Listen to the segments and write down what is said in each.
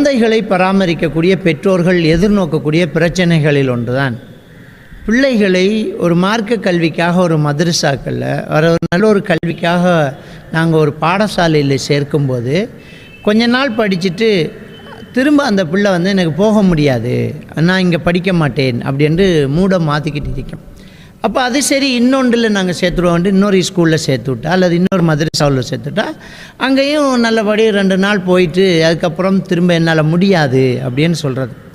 குழந்தைகளை பராமரிக்கக்கூடிய பெற்றோர்கள் எதிர்நோக்கக்கூடிய பிரச்சனைகளில் ஒன்றுதான். பிள்ளைகளை ஒரு மார்க்க கல்விக்காக ஒரு மதரசாக்களில் வர ஒரு நல்ல ஒரு கல்விக்காக நாங்கள் ஒரு பாடசாலையில் சேர்க்கும்போது கொஞ்ச நாள் படிச்சுட்டு திரும்ப அந்த பிள்ளை வந்து எனக்கு போக முடியாது நான் இங்கே படிக்க மாட்டேன் அப்படின்ட்டு மூடம் மாற்றிக்கிட்டு இருக்கேன். அப்போ அது சரி இன்னொன்றில் நாங்கள் சேர்த்துருவோம் இன்னொரு ஸ்கூலில் சேர்த்து விட்டா அல்லது இன்னொரு மதரசாவில் சேர்த்துட்டா அங்கேயும் நல்லபடி ரெண்டு நாள் போயிட்டு அதுக்கப்புறம் திரும்ப என்னால் முடியாது அப்படின்னு சொல்கிறது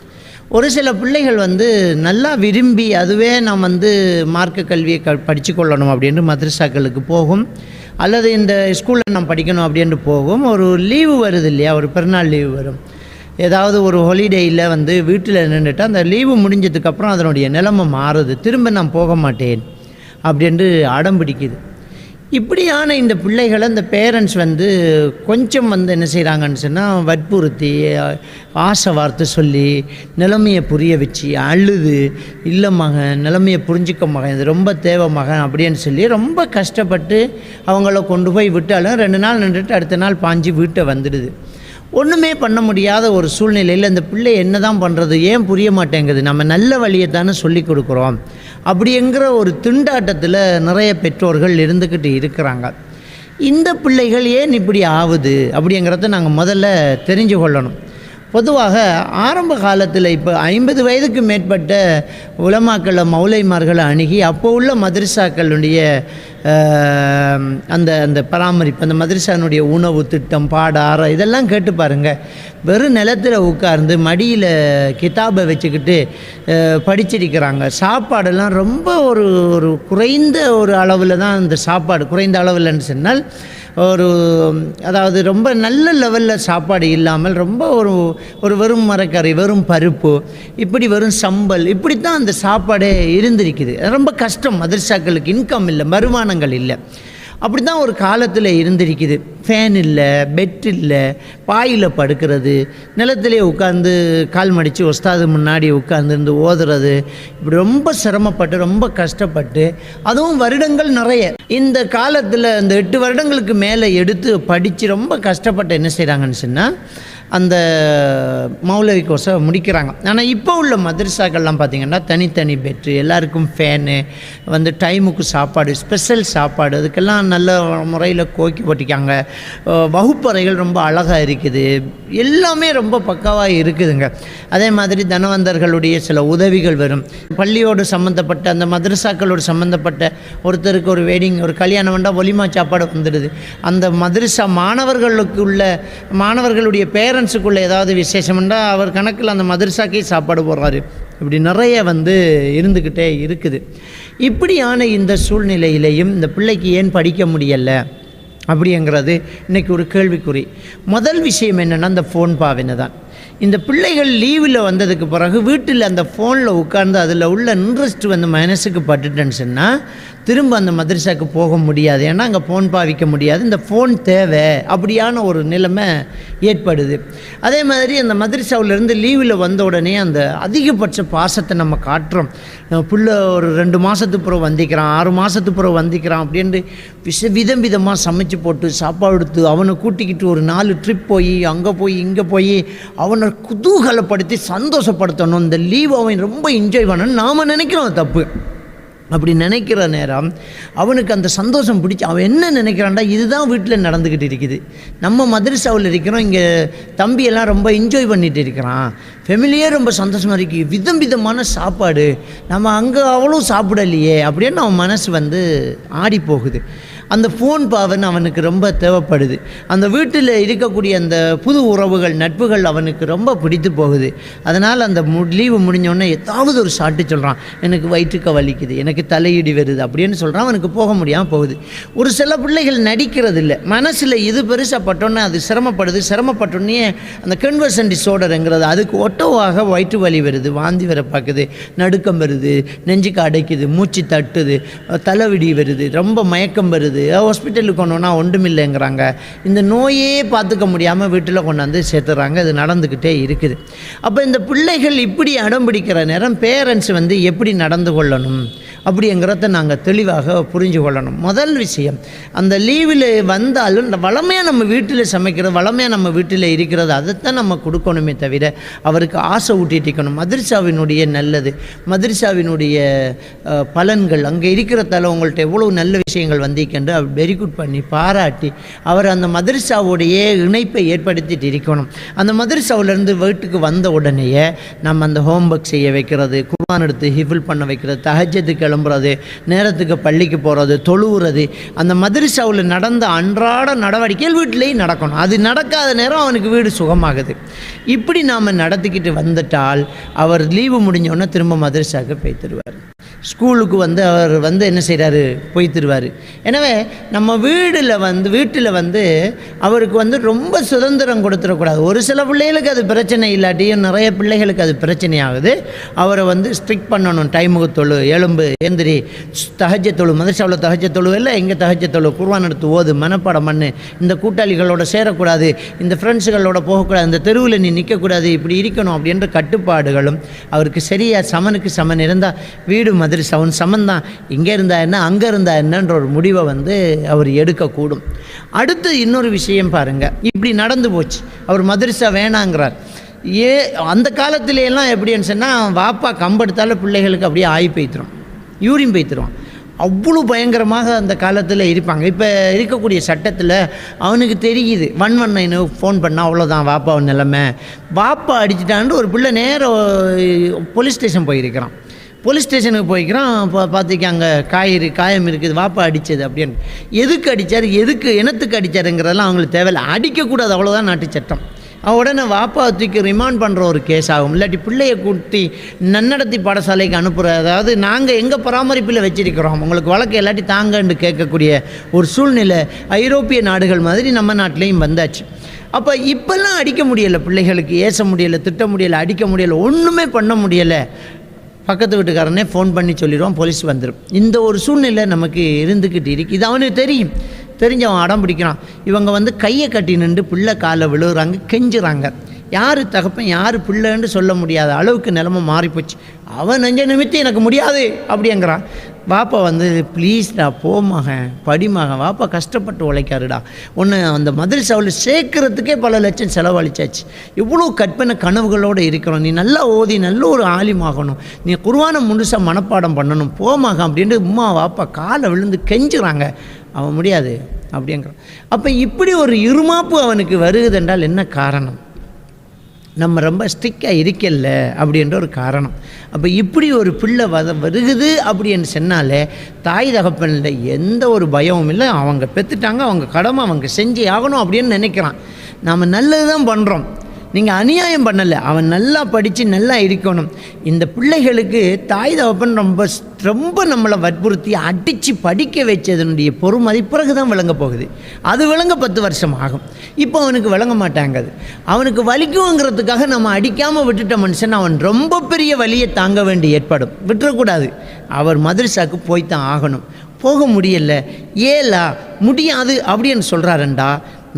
ஒரு சில பிள்ளைகள் வந்து நல்லா விரும்பி அதுவே நான் வந்து மார்க்க கல்வியை க படித்து கொள்ளணும் அப்படின்ட்டு மதரசாக்களுக்கு போகும் அல்லது இந்த ஸ்கூலில் நான் படிக்கணும் அப்படின்ட்டு போகும். ஒரு லீவு வருது இல்லையா? ஒரு பிறநாள் லீவு வரும். ஏதாவது ஒரு ஹாலிடேயில் வந்து வீட்டில் நின்றுட்டு அந்த லீவு முடிஞ்சதுக்கப்புறம் அதனுடைய நிலைமை மாறுது. திரும்ப நான் போக மாட்டேன் அப்படின்ட்டு அடம் பிடிக்குது. இப்படியான இந்த பிள்ளைகளை இந்த பேரண்ட்ஸ் வந்து கொஞ்சம் வந்து என்ன செய்கிறாங்கன்னு சொன்னால் வற்புறுத்தி ஆசை வார்த்தை சொல்லி நிலைமையை புரிய வச்சு அழுது இல்லை மகன் நிலைமையை புரிஞ்சுக்க மகன் இது ரொம்ப தேவை மகன் அப்படின்னு சொல்லி ரொம்ப கஷ்டப்பட்டு அவங்கள கொண்டு போய் விட்டாலும் ரெண்டு நாள் நின்றுட்டு அடுத்த நாள் பாஞ்சு வீட்டை வந்துடுது. ஒன்றுமே பண்ண முடியாத ஒரு சூழ்நிலையில் இந்த பிள்ளை என்ன தான் பண்ணுறது ஏன் புரிய மாட்டேங்குது? நம்ம நல்ல வழியை தானே சொல்லி கொடுக்குறோம். அப்படிங்கிற ஒரு திண்டாட்டத்தில் நிறைய பெற்றோர்கள் இருந்துக்கிட்டு இருக்கிறாங்க. இந்த பிள்ளைகள் ஏன் இப்படி ஆகுது அப்படிங்கிறத நாங்கள் முதல்ல தெரிஞ்சு கொள்ளணும் பொதுவாக ஆரம்ப காலத்தில் இப்போ ஐம்பது வயதுக்கு மேற்பட்ட உலமாக்களை மௌலைமார்களை அணுகி அப்போ உள்ள மதரசாக்களுடைய அந்த அந்த பராமரிப்பு அந்த மதரசானுடைய உணவு திட்டம் பாட ஆற இதெல்லாம் கேட்டு பாருங்கள் வெறும் நிலத்தில் உட்கார்ந்து மடியில் கிதாபை வச்சுக்கிட்டு படிச்சிருக்கிறாங்க. சாப்பாடெல்லாம் ரொம்ப ஒரு ஒரு குறைந்த ஒரு அளவில் தான் அந்த சாப்பாடு குறைந்த அளவில்னு சொன்னால் ஒரு அதாவது ரொம்ப நல்ல லெவலில் சாப்பாடு இல்லாமல் ரொம்ப ஒரு ஒரு வெறும் மரக்கறி வெறும் பருப்பு இப்படி வெறும் சம்பல் இப்படி தான் அந்த சாப்பாடே இருந்திருக்குது. ரொம்ப கஷ்டம் அதிர்ஷாக்களுக்கு இன்கம் இல்லை வருமானங்கள் இல்லை. அப்படி தான் ஒரு காலத்தில் இருந்திருக்குது. ஃபேன் இல்லை பெட் இல்லை பாயில் படுக்கிறது நிலத்திலே உட்காந்து கால் மடித்து ஒஸ்தாது முன்னாடி உட்காந்துருந்து ஓதுறது இப்படி ரொம்ப சிரமப்பட்டு ரொம்ப கஷ்டப்பட்டு அதுவும் வருடங்கள் நிறைய. இந்த காலத்தில் இந்த எட்டு வருடங்களுக்கு மேலே எடுத்து படித்து ரொம்ப கஷ்டப்பட்டு என்ன செய்கிறாங்கன்னு சொன்னால் அந்த மௌலவி கோர்ஸை முடிக்கிறாங்க. ஆனால் இப்போ உள்ள மதரசாக்கள்லாம் பார்த்திங்கன்னா தனித்தனி பெட்ரு எல்லாருக்கும் ஃபேனு வந்து டைமுக்கு சாப்பாடு ஸ்பெஷல் சாப்பாடு அதுக்கெல்லாம் நல்ல முறையில் கோக்கி போட்டிக்காங்க வகுப்பறைகள் ரொம்ப அழகாக இருக்குது. எல்லாமே ரொம்ப பக்காவாக இருக்குதுங்க. அதே மாதிரி தனவந்தர்களுடைய சில உதவிகள் வரும். பள்ளியோடு சம்மந்தப்பட்ட அந்த மதரசாக்களோடு சம்மந்தப்பட்ட ஒருத்தருக்கு ஒரு வெட்டிங் ஒரு கல்யாணம் வந்தால் ஒலிமா சாப்பாடு வந்துடுது. அந்த மதரசா மாணவர்களுக்கு உள்ள மாணவர்களுடைய பேரன் ஸ்டூடெண்ட்ஸுக்குள்ளே ஏதாவது விசேஷம்னா அவர் கணக்கில் அந்த மதர்சாக்கே சாப்பாடு போடுறாரு. இப்படி நிறைய வந்து இருந்துக்கிட்டே இருக்குது. இப்படியான இந்த சூழ்நிலையிலையும் இந்த பிள்ளைக்கு ஏன் படிக்க முடியலை? அப்படிங்கிறது இன்றைக்கி ஒரு கேள்விக்குறி. முதல் விஷயம் என்னென்னா அந்த ஃபோன் பாவினை தான் இந்த பிள்ளைகள் லீவில் வந்ததுக்கு பிறகு வீட்டில் அந்த ஃபோனில் உட்கார்ந்து அதில் உள்ள இன்ட்ரெஸ்ட் வந்து மனசுக்கு பட்டுட்டேன்னு சொன்னால் திரும்ப அந்த மதரசாவுக்கு போக முடியாது. ஏன்னா அங்கே ஃபோன் பாவிக்க முடியாது. இந்த ஃபோன் தேவை. அப்படியான ஒரு நிலைமை ஏற்படுது. அதே மாதிரி அந்த மதரசாவிலேருந்து லீவில் வந்த உடனே அந்த அதிகபட்ச பாசத்தை நம்ம காட்டுறோம். பிள்ளை ஒரு ரெண்டு மாதத்துக்கு பிறகு வந்திக்கிறான் ஆறு மாதத்துக்கு பிறகு வந்திக்கிறான் அப்படின்ட்டு விஷ விதம் விதமாக சமைச்சு போட்டு சாப்பாடு எடுத்து அவனை கூட்டிக்கிட்டு ஒரு நாலு ட்ரிப் போய் அங்கே போய் இங்கே போய் அவனை குதூகலப்படுத்தி சந்தோஷப்படுத்தணும். இந்த லீவ் அவன் ரொம்ப என்ஜாய் பண்ணணும். நாம் நினைக்கிறோம் தப்பு. அப்படி நினைக்கிற நேரம் அவனுக்கு அந்த சந்தோஷம் பிடிச்சி அவன் என்ன நினைக்கிறான்டா? இதுதான் வீட்டில் நடந்துக்கிட்டு இருக்குது. நம்ம மதரசாவில் இருக்கிறோம். இங்கே தம்பியெல்லாம் ரொம்ப என்ஜாய் பண்ணிகிட்டு இருக்கிறான். ஃபெமிலியே ரொம்ப சந்தோஷமாக இருக்கு. விதம் விதமான சாப்பாடு. நம்ம அங்கே அவ்வளோ சாப்பிடலையே அப்படின்னு அவன் மனசு வந்து ஆடி போகுது அந்த ஃபோன் பாவன் அவனுக்கு ரொம்ப தேவைப்படுது. அந்த வீட்டில் இருக்கக்கூடிய அந்த புது உறவுகள் நட்புகள் அவனுக்கு ரொம்ப பிடித்து போகுது. அதனால் அந்த மு லீவு முடிஞ்சோடனே ஏதாவது ஒரு சாட்டு சொல்கிறான் எனக்கு வயிற்றுக்க வலிக்குது எனக்கு தலையிடி வருது அப்படின்னு சொல்கிறான் அவனுக்கு போக முடியாமல் போகுது. ஒரு சில பிள்ளைகள் நடிக்கிறது இல்லை மனசில் இது பெருசாக பட்டோன்னே அது சிரமப்படுது. சிரமப்பட்டோன்னே அந்த கன்வர்சன் டிஸார்டருங்கிறது அதுக்கு ஒட்டோவாக வயிற்று வலி வருது வாந்தி வர பார்க்குது நடுக்கம் வருது நெஞ்சுக்கு அடைக்குது மூச்சு தட்டுது தலைவிடி வருது ரொம்ப மயக்கம் வருது. ஹாஸ்பிட்டலுக்கு கொண்டோன்னா ஒன்றுமில்லைங்கிறாங்க இந்த நோயே பார்த்துக்க முடியாமல் வீட்டில் கொண்டாந்து சேர்த்துறாங்க. இது நடந்துக்கிட்டே இருக்குது. அப்போ இந்த பிள்ளைகள் இப்படி அடம் பிடிக்கிற நேரம் பேரண்ட்ஸ் வந்து எப்படி நடந்து கொள்ளணும்? அப்படிங்கிறத நாங்கள் தெளிவாக புரிஞ்சு கொள்ளணும். முதல் விஷயம் அந்த லீவில் வந்தாலும் இந்த வளமையாக நம்ம வீட்டில் சமைக்கிறது வளமையாக நம்ம வீட்டில் இருக்கிறது அதைத்தான் நம்ம கொடுக்கணுமே தவிர அவருக்கு ஆசை ஊட்டிட்டு இருக்கணும் நல்லது மதர்சாவினுடைய பலன்கள் அங்கே இருக்கிறதால உங்கள்கிட்ட எவ்வளோ நல்ல விஷயங்கள் வந்திருக்கின்ற அவர் வெரி குட் பண்ணி பாராட்டி அவர் அந்த மதரசாவுடைய இணைப்பை ஏற்படுத்திட்டு இருக்கணும். அந்த மதரசாவிலேருந்து வீட்டுக்கு வந்த உடனேயே நம்ம அந்த ஹோம்ஒர்க் செய்ய வைக்கிறது குர்பான் எடுத்து ஹிஃபில் பண்ண வைக்கிறது தகஜத்துக்கள் கிளம்புறது நேரத்துக்கு பள்ளிக்கு போகிறது தொழுவுறது அந்த மதரசாவில் நடந்த அன்றாட நடவடிக்கைகள் வீட்டிலேயும் நடக்கணும். அது நடக்காத நேரம் அவனுக்கு வீடு சுகமாகுது. இப்படி நாம் நடத்திக்கிட்டு வந்துட்டால் அவர் லீவு முடிஞ்சோடனே திரும்ப மதரசாவுக்கு போய் தருவார். ஸ்கூலுக்கு வந்து அவர் வந்து என்ன செய்கிறாரு போய் தருவார் எனவே நம்ம வீடில் வந்து வீட்டில் வந்து அவருக்கு வந்து ரொம்ப சுதந்திரம் கொடுத்துடக்கூடாது ஒரு சில பிள்ளைகளுக்கு அது பிரச்சனை இல்லாட்டியும் நிறைய பிள்ளைகளுக்கு அது பிரச்சனை ஆகுது அவரை வந்து ஸ்ட்ரிக் பண்ணணும். டைமுக்கு தொழு எலும்பு எந்திரி. தகஜ தொழு மதரசாவில் தகஜ தொழு இல்லை எங்கே தகஜ தொழு? குர்வான் எடுத்து ஓது மனப்பாடம் பண்ணு. இந்த கூட்டாளிகளோட சேரக்கூடாது. இந்த ஃப்ரெண்ட்ஸுகளோட போகக்கூடாது. இந்த தெருவில் நீ நிற்கக்கூடாது இப்படி இருக்கணும் அப்படின்ற கட்டுப்பாடுகளும் அவருக்கு சரியாக சமனுக்கு சமன் இருந்தால் வீடு மது மதுரசவன் அவன் சம்மந்தான் இங்கே இருந்தா என்ன அங்கே இருந்தா என்னன்ற ஒரு முடிவை வந்து அவர் எடுக்கக்கூடும். அடுத்து இன்னொரு விஷயம் பாருங்கள் இப்படி நடந்து போச்சு. அவர் மதுரசா வேணாங்கிறார். ஏ அந்த காலத்துலலாம் எப்படின்னு சொன்னால் வாப்பா கம்பெடுத்தால பிள்ளைகளுக்கு அப்படியே ஆகி போய்த்துரும். யூரின் போய்த்துருவான் அவ்வளோ பயங்கரமாக அந்த காலத்தில் இருப்பாங்க. இப்போ இருக்கக்கூடிய சட்டத்தில் அவனுக்கு தெரியுது. ஒன் ஒன் நைனு ஃபோன் பண்ணால் அவ்வளோதான் வாப்பாவின் நிலைமை. வாப்பா அடிச்சிட்டான்னு ஒரு பிள்ளை நேரம் போலீஸ் ஸ்டேஷன் போயிருக்கிறான். போலீஸ் ஸ்டேஷனுக்கு போய்க்கிறான் இப்போ பார்த்துக்க அங்கே காயிறு காயம் இருக்குது வாப்பா அடித்தது அப்படின்னு. எதுக்கு அடித்தார் எதுக்கு இனத்துக்கு அடித்தாருங்கிறதெல்லாம் அவங்களுக்கு தேவையில்லை. அடிக்கக்கூடாது அவ்வளோதான் நாட்டு சட்டம். அவன் உடனே வாப்பா தூக்கி ரிமாண்ட் பண்ணுற ஒரு கேஸ் ஆகும். இல்லாட்டி பிள்ளையை கூட்டி நன்னடத்தி பாடசாலைக்கு அனுப்புகிற அதாவது நாங்கள் எங்கள் பராமரிப்பில் வச்சிருக்கிறோம். உங்களுக்கு வழக்கு இல்லாட்டி தாங்கன்னு கேட்கக்கூடிய ஒரு சூழ்நிலை ஐரோப்பிய நாடுகள் மாதிரி நம்ம நாட்டிலையும் வந்தாச்சு. அப்போ இப்போல்லாம் அடிக்க முடியலை பிள்ளைகளுக்கு ஏச முடியலை திட்ட முடியலை அடிக்க முடியலை ஒன்றுமே பண்ண முடியலை. பக்கத்து வீட்டுக்காரனே ஃபோன் பண்ணி சொல்லிடுவான் போலீஸ் வந்துடும் இந்த ஒரு சூழ்நிலை நமக்கு இருந்துக்கிட்டு இருக்கு. இது அவனுக்கு தெரியும். தெரிஞ்சு அவன் அடம் பிடிக்கிறான். இவங்க வந்து கையை கட்டி நின்று பிள்ளை காலை விழுகுறாங்க கெஞ்சுறாங்க. யார் தகப்பன் யார் பிள்ளைன்னு சொல்ல முடியாத அளவுக்கு நிலமை மாறிப்போச்சு. அவன் நெஞ்ச நிமித்தி எனக்கு முடியாது அப்படிங்கிறான் வாப்பா வந்து ப்ளீஸ்டா போ மகன் படி மகன். வாப்பா கஷ்டப்பட்டு உழைக்காருடா. ஒன்று அந்த மதுரசாவில் சேர்க்கறதுக்கே பல லட்சம் செலவழிச்சாச்சு. இவ்வளோ கற்பனை கனவுகளோடு இருக்கிறோம் நீ நல்லா ஓதி நல்ல ஒரு ஆலிமாகணும். நீ குருவான முழுசாக மனப்பாடம் பண்ணணும். போ மகன் அப்படின்ட்டு உமா வாப்பா காலை விழுந்து கெஞ்சுறாங்க. அவன் முடியாது. அப்படிங்கிறான். அப்போ இப்படி ஒரு இருமாப்பு அவனுக்கு வருகுதென்றால் என்ன காரணம்? நம்ம ரொம்ப ஸ்ட்ரிக்டாக இருக்கல அப்படின்ற ஒரு காரணம். அப்போ இப்படி ஒரு பிள்ளை வத வருகுது அப்படின்னு சொன்னாலே தாய் தகப்பனில் எந்த ஒரு பயமும் இல்லை. அவங்க பெற்றுட்டாங்க அவங்க கடமை அவங்க செஞ்சு ஆகணும் அப்படின்னு நினைக்கிறான். நாம் நல்லது தான் பண்ணுறோம் நீங்கள் அநியாயம் பண்ணலை. அவன் நல்லா படித்து நல்லா இருக்கணும். இந்த பிள்ளைகளுக்கு தாய் தகப்பன் ரொம்ப ரொம்ப நம்மளை வற்புறுத்தி அடித்து படிக்க வச்சதனுடைய பொறுமதி பிறகு தான் விளங்க போகுது. அது விளங்க பத்து வருஷம் ஆகும். இப்போ அவனுக்கு விளங்க மாட்டாங்க அது. அவனுக்கு வலிக்குங்கிறதுக்காக நம்ம அடிக்காமல் விட்டுட்ட மனுஷன் அவன் ரொம்ப பெரிய வலியை தாங்க வேண்டி ஏற்படும். விட்டுறக்கூடாது. அவர் மதுரசாக்கு போய்த்தான் ஆகணும். போக முடியல. ஏலா முடியாது அப்படின்னு சொல்கிறாருண்டா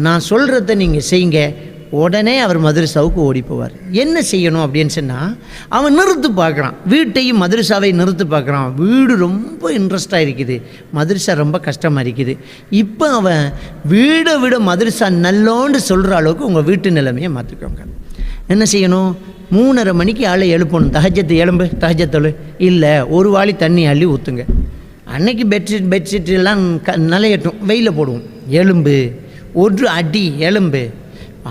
நான் சொல்கிறத நீங்கள் செய்யுங்க. உடனே அவர் மதுரசாவுக்கு ஓடி போவார் என்ன செய்யணும் அப்படின்னு சொன்னால் அவன் நிறுத்து பார்க்குறான். வீட்டையும் மதுரசாவை நிறுத்து பார்க்குறான். வீடு ரொம்ப இன்ட்ரெஸ்டாக இருக்குது. மதுரசா ரொம்ப கஷ்டமாக இருக்குது. இப்போ அவன் வீடை விட மதுரசா நல்லோன்னு சொல்கிற அளவுக்கு உங்கள் வீட்டு நிலைமையை மாற்றிக்கோங்க என்ன செய்யணும்? மூணரை மணிக்கு ஆளை எழுப்பணும். தகஜத்து எலும்பு தகஜத்தொழு இல்லை ஒரு வாளி தண்ணி அள்ளி ஊற்றுங்க அன்னைக்கு பெட்ஷீட் பெட்ஷீட் எல்லாம் க நிலையட்டும். வெயிலில் போடுவோம். எலும்பு ஒரு அடி எலும்பு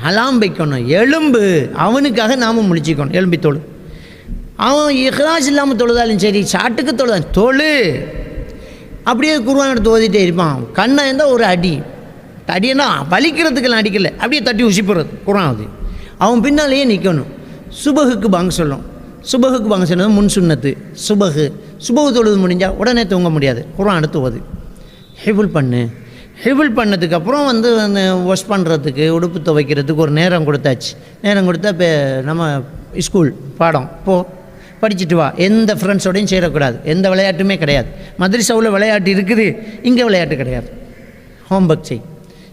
அலாம் வைக்கணும் எலும்பு அவனுக்காக நாம முழிச்சிக்கணும். எலும்பி தொழு. அவன் இஹ்லாஸ் இல்லாமல் தொழுதாலும் சரி சாட்டுக்கு தொழுதான். தொழு. அப்படியே குருவான் எடுத்து ஓதிட்டே இருப்பான். கண்ணை இருந்தால் ஒரு அடி. அடினா வலிக்கிறதுக்கெல்லாம் அடிக்கலை. அப்படியே தட்டி உசிப்புறது குரான் அது. அவன் பின்னாலேயே நிற்கணும் சுபகுக்கு பாங்க சொல்லும். சுபகுக்கு பாங்க சொன்னது முன் சுண்ணத்து. சுபகு. சுபகு தொழுது முடிஞ்சால் உடனே தூங்க முடியாது. குரான் எடுத்து ஓது. ஹெபுல் பண்ணு. ஹெபுல் பண்ணதுக்கப்புறம் வந்து வாஷ் பண்ணுறதுக்கு உடுப்பு துவைக்கிறதுக்கு ஒரு நேரம் கொடுத்தாச்சு. நேரம் கொடுத்தா இப்போ நம்ம ஸ்கூல் பாடம் போ. படிச்சுட்டு வா. எந்த ஃப்ரெண்ட்ஸோடையும் சேரக்கூடாது. எந்த விளையாட்டுமே கிடையாது. மதுரசாவில் விளையாட்டு இருக்குது. இங்கே விளையாட்டு கிடையாது. ஹோம்ஒர்க் செய்.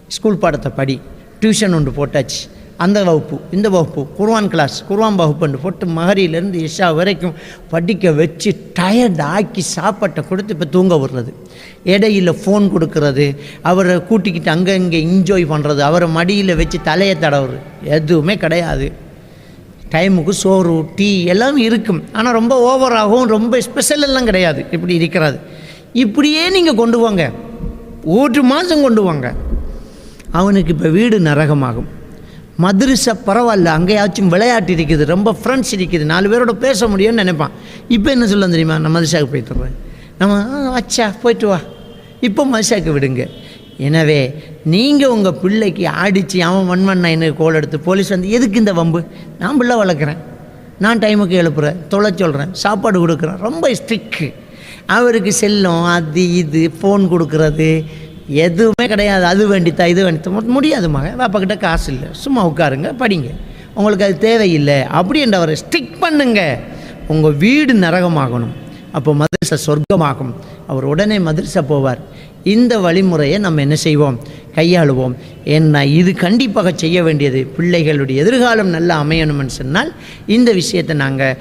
ஸ்கூல் பாடத்தை படி. டியூஷன் ஒன்று போட்டாச்சு. அந்த வகுப்பு இந்த வகுப்பு குர்வான் கிளாஸ் குர்வான் வகுப்புன்னு போட்டு மகரியிலேருந்து இஷா வரைக்கும் படிக்க வச்சு டயர்ட் ஆக்கி சாப்பாட்டை கொடுத்து இப்போ தூங்க விடுறது. இடையில் ஃபோன் கொடுக்கறது அவரை கூட்டிக்கிட்டு அங்கே இங்கே என்ஜாய் பண்ணுறது அவரை மடியில் வச்சு தலையை தடவுறது எதுவுமே கிடையாது. டைமுக்கு சோறு டீ எல்லாம் இருக்கும். ஆனால் ரொம்ப ஓவராகவும் ரொம்ப ஸ்பெஷல் எல்லாம் கிடையாது. இப்படி இருக்கிறது. இப்படியே நீங்கள் கொண்டு வாங்க. ஒரு மாதம் கொண்டு வாங்க. அவனுக்கு இப்போ வீடு நரகமாகும். மதுரசை பரவாயில்ல அங்கேயாச்சும் விளையாட்டு இருக்குது ரொம்ப ஃப்ரெண்ட்ஸ் இருக்குது நாலு பேரோட பேச முடியும்னு நினைப்பான். இப்போ என்ன சொல்ல தெரியுமா? நான் மதுரசாவுக்கு போய் தர்றேன் நம்ம அச்சா போயிட்டு வா. இப்போ மதுசாக்கு விடுங்க. எனவே நீங்கள் உங்கள் பிள்ளைக்கு ஆடிச்சு அவன் வன்மன் எனக்கு கோல் எடுத்து போலீஸ் வந்து எதுக்கு இந்த வம்பு? நான் பிள்ளை வளர்க்குறேன். நான் டைமுக்கு எழுப்புறேன் தொலை சொல்கிறேன் சாப்பாடு கொடுக்குறேன். ரொம்ப ஸ்ட்ரிக்கு அவருக்கு செல்லம் அது இது ஃபோன் கொடுக்குறது. எதுவுமே கிடையாது. அது வேண்டித்தா இது வேண்டித்தான் முடியாது மகன். பாப்பாக்கிட்ட காசு இல்லை. சும்மா உட்காருங்க படிங்க. உங்களுக்கு அது தேவையில்லை. அப்படின்ற அவரை ஸ்டிக் பண்ணுங்க. உங்கள் வீடு நரகமாகணும். அப்போ மதரசை சொர்க்கமாகும். அவர் உடனே மதரசை போவார். இந்த வழிமுறையை நம்ம என்ன செய்வோம்? கையாளுவோம். என்ன இது கண்டிப்பாக செய்ய வேண்டியது. பிள்ளைகளுடைய எதிர்காலம் நல்லா அமையணும்னு சொன்னால் இந்த விஷயத்தை நாங்கள்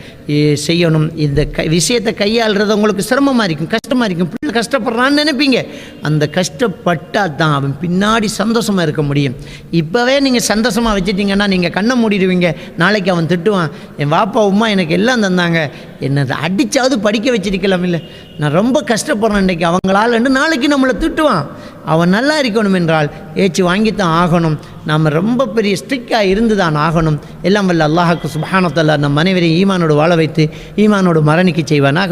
செய்யணும். இந்த க விஷயத்தை கையாளுறது உங்களுக்கு சிரமமாக இருக்கும் கஷ்டமாக இருக்கும். பிள்ளை கஷ்டப்படுறான்னு நினைப்பீங்க. அந்த கஷ்டப்பட்டால் தான் அவன் பின்னாடி சந்தோஷமாக இருக்க முடியும். இப்போவே நீங்கள் சந்தோஷமாக வச்சுட்டீங்கன்னா நீங்கள் கண்ணை மூடிடுவீங்க. நாளைக்கு அவன் திட்டுவான் என் வாப்பா உமா எனக்கு எல்லாம் தந்தாங்க. என்னை அடித்தாவது படிக்க வச்சிருக்கலாம் இல்லை? நான் ரொம்ப கஷ்டப்படுறேன் இன்றைக்கி அவங்களாலன்னு நாளைக்கு நம்மளை திட்டுவான். அவன் நல்லா இருக்கணும் என்றால் ஏச்சு வாங்கித்தான் ஆகணும். நாம் ரொம்ப பெரிய ஸ்ட்ரிக்டாக இருந்து தான் ஆகணும். எல்லாம் வல்ல அல்லாஹாக்கு சுபானத்தல்ல நம் அனைவரையும் ஈமானோடு வாழ வைத்து ஈமானோடு மரணிக்க செய்வானாக.